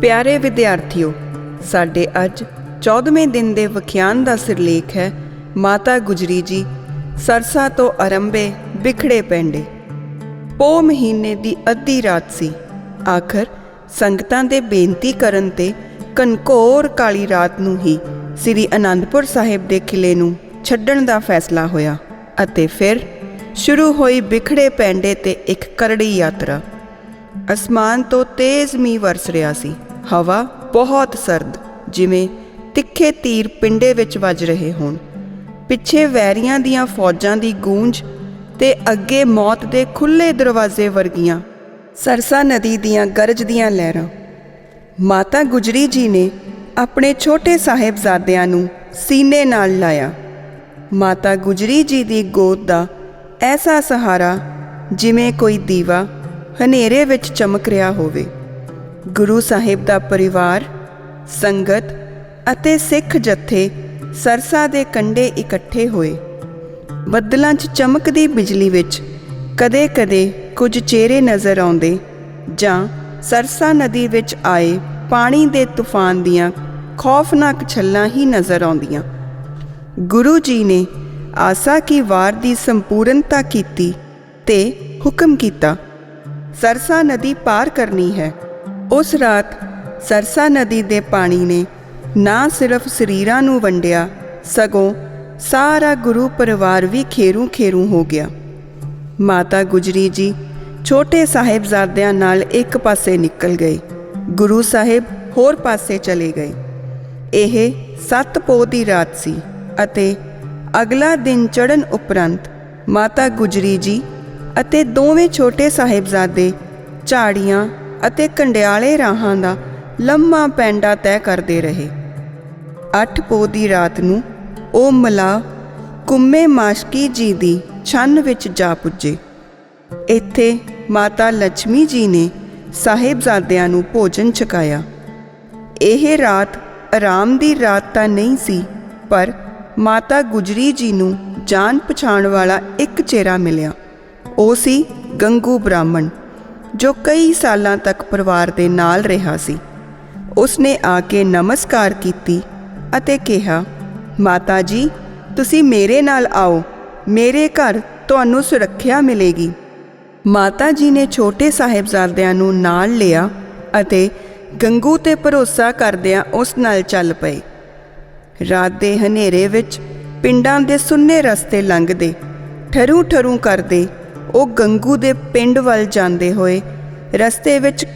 ਪਿਆਰੇ ਵਿਦਿਆਰਥੀਓ, ਸਾਡੇ ਅੱਜ 14ਵੇਂ ਦਿਨ ਦੇ ਵਿਖਿਆਨ ਦਾ ਸਿਰਲੇਖ ਹੈ ਮਾਤਾ ਗੁਜਰੀ ਜੀ ਸਰਸਾ ਤੋਂ ਅਰੰਭੇ ਵਿਖੜੇ ਪੈਂਡੇ ਪੋ ਮਹੀਨੇ ਦੀ ਅੱਧੀ ਰਾਤ ਸੀ। ਆਖਰ ਸੰਗਤਾਂ ਦੇ ਬੇਨਤੀ ਕਰਨ ਤੇ ਕਨਕੋਰ ਕਾਲੀ ਰਾਤ ਨੂੰ ਹੀ ਸ੍ਰੀ ਅਨੰਦਪੁਰ ਸਾਹਿਬ ਦੇ ਕਿਲੇ ਨੂੰ ਛੱਡਣ ਦਾ ਫੈਸਲਾ ਹੋਇਆ ਅਤੇ ਫਿਰ ਸ਼ੁਰੂ ਹੋਈ ਵਿਖੜੇ ਪੈਂਡੇ ਤੇ ਇੱਕ ਕਰੜੀ ਯਾਤਰਾ। ਅਸਮਾਨ ਤੋਂ ਤੇਜ਼ ਮੀਂਹ ਵਰਸ ਰਿਹਾ ਸੀ। ਹਵਾ ਬਹੁਤ ਸਰਦ, ਜਿਵੇਂ ਤਿੱਖੇ ਤੀਰ ਪਿੰਡੇ ਵਿੱਚ ਵੱਜ ਰਹੇ ਹੋਣ। ਪਿੱਛੇ ਵੈਰੀਆਂ ਦੀਆਂ ਫੌਜਾਂ ਦੀ ਗੂੰਜ ਤੇ ਅੱਗੇ ਮੌਤ ਦੇ ਖੁੱਲੇ ਦਰਵਾਜ਼ੇ ਵਰਗੀਆਂ ਸਰਸਾ ਨਦੀ ਦੀਆਂ ਗਰਜਦੀਆਂ ਲਹਿਰਾਂ। ਮਾਤਾ ਗੁਜਰੀ ਜੀ ਨੇ ਆਪਣੇ ਛੋਟੇ ਸਾਹਿਬਜ਼ਾਦਿਆਂ ਨੂੰ ਸੀਨੇ ਨਾਲ ਲਾਇਆ। ਮਾਤਾ ਗੁਜਰੀ ਜੀ ਦੀ ਗੋਦ ਦਾ ਐਸਾ ਸਹਾਰਾ ਜਿਵੇਂ ਕੋਈ ਦੀਵਾ ਹਨੇਰੇ ਵਿੱਚ ਚਮਕ ਰਿਹਾ ਹੋਵੇ। ਗੁਰੂ ਸਾਹਿਬ ਦਾ ਪਰਿਵਾਰ, ਸੰਗਤ ਅਤੇ ਸਿੱਖ ਜਥੇ ਸਰਸਾ ਦੇ ਕੰਢੇ ਇਕੱਠੇ ਹੋਏ। ਬੱਦਲਾਂ 'ਚ ਚਮਕਦੀ ਬਿਜਲੀ ਵਿੱਚ ਕਦੇ-ਕਦੇ ਕੁਝ ਚਿਹਰੇ ਨਜ਼ਰ ਆਉਂਦੇ ਜਾਂ ਸਰਸਾ ਨਦੀ ਵਿੱਚ ਆਏ ਪਾਣੀ ਦੇ ਤੂਫਾਨ ਦੀਆਂ ਖੌਫਨਾਕ ਛੱਲਾਂ ਹੀ ਨਜ਼ਰ ਆਉਂਦੀਆਂ। ਗੁਰੂ ਜੀ ਨੇ ਆਸਾ ਕੀ ਵਾਰ ਦੀ ਸੰਪੂਰਨਤਾ ਕੀਤੀ ਤੇ ਹੁਕਮ ਕੀਤਾ, ਸਰਸਾ ਨਦੀ ਪਾਰ ਕਰਨੀ ਹੈ। ਉਸ ਰਾਤ ਸਰਸਾ ਨਦੀ ਦੇ ਪਾਣੀ ਨੇ ਨਾ ਸਿਰਫ ਸਰੀਰਾਂ ਨੂੰ ਵੰਡਿਆ, ਸਗੋਂ ਸਾਰਾ ਗੁਰੂ ਪਰਿਵਾਰ ਵੀ ਖੇਰੂ ਖੇਰੂ ਹੋ ਗਿਆ। ਮਾਤਾ ਗੁਜਰੀ ਜੀ ਛੋਟੇ ਸਾਹਿਬਜ਼ਾਦਿਆਂ ਨਾਲ ਇੱਕ ਪਾਸੇ ਨਿਕਲ ਗਏ, ਗੁਰੂ ਸਾਹਿਬ ਹੋਰ ਪਾਸੇ ਚਲੇ ਗਏ। ਇਹ ਸੱਤ ਪੋਹ ਦੀ ਰਾਤ ਸੀ ਅਤੇ ਅਗਲਾ ਦਿਨ ਚੜਨ ਉਪਰੰਤ ਮਾਤਾ ਗੁਜਰੀ ਜੀ ਅਤੇ ਦੋਵੇਂ ਛੋਟੇ ਸਾਹਿਬਜ਼ਾਦੇ ਝਾੜੀਆਂ ਅਤੇ ਕੰਡਿਆਲੇ ਰਾਹਾਂ ਦਾ ਲੰਮਾ ਪੈਂਡਾ ਤੈਅ ਕਰਦੇ ਰਹੇ। ਅੱਠ ਪੋਹ ਦੀ ਰਾਤ ਨੂੰ ਉਹ ਮਲਾ ਕੁੰਮੇ ਮਾਸ਼ਕੀ ਜੀ ਦੀ ਛੰਨ ਵਿੱਚ ਜਾ ਪੁੱਜੇ। ਇੱਥੇ ਮਾਤਾ ਲక్ష్ਮੀ ਜੀ ਨੇ ਸਾਹਿਬਜ਼ਾਦਿਆਂ ਨੂੰ ਭੋਜਨ ਛਕਾਇਆ। ਇਹ ਰਾਤ ਆਰਾਮ ਦੀ ਰਾਤ ਤਾਂ ਨਹੀਂ ਸੀ, ਪਰ ਮਾਤਾ ਗੁਜਰੀ ਜੀ ਨੂੰ ਜਾਣ ਪਛਾਣ ਵਾਲਾ ਇੱਕ ਚਿਹਰਾ ਮਿਲਿਆ। ਉਹ ਸੀ ਗੰਗੂ ਬ੍ਰਾਹਮਣ। ਜੋ ਕਈ ਸਾਲਾਂ ਤੱਕ ਪਰਿਵਾਰ ਦੇ ਨਾਲ ਰਿਹਾ ਸੀ। ਉਸਨੇ ਆ ਕੇ ਨਮਸਕਾਰ ਕੀਤੀ ਅਤੇ ਕਿਹਾ, ਮਾਤਾ ਜੀ, ਤੁਸੀਂ ਮੇਰੇ ਨਾਲ ਆਓ, ਮੇਰੇ ਘਰ ਤੁਹਾਨੂੰ ਸੁਰੱਖਿਆ ਮਿਲੇਗੀ। ਮਾਤਾ ਜੀ ਨੇ ਛੋਟੇ ਸਾਹਿਬਜ਼ਾਦਿਆਂ ਨੂੰ ਨਾਲ ਲਿਆ ਅਤੇ ਗੰਗੂ ਤੇ ਭਰੋਸਾ ਕਰਦਿਆਂ ਉਸ ਨਾਲ ਚੱਲ ਪਏ। ਰਾਤ ਦੇ ਹਨੇਰੇ ਵਿੱਚ ਪਿੰਡਾਂ ਦੇ ਸੁੰਨੇ ਰਸਤੇ ਲੰਘਦੇ ਠਰੂ ਠਰੂ ਕਰਦੇ ਉਹ ਗੰਗੂ ਦੇ ਪਿੰਡ ਵੱਲ ਜਾਂਦੇ ਹੋਏ ਰਸਤੇ ਵਿੱਚ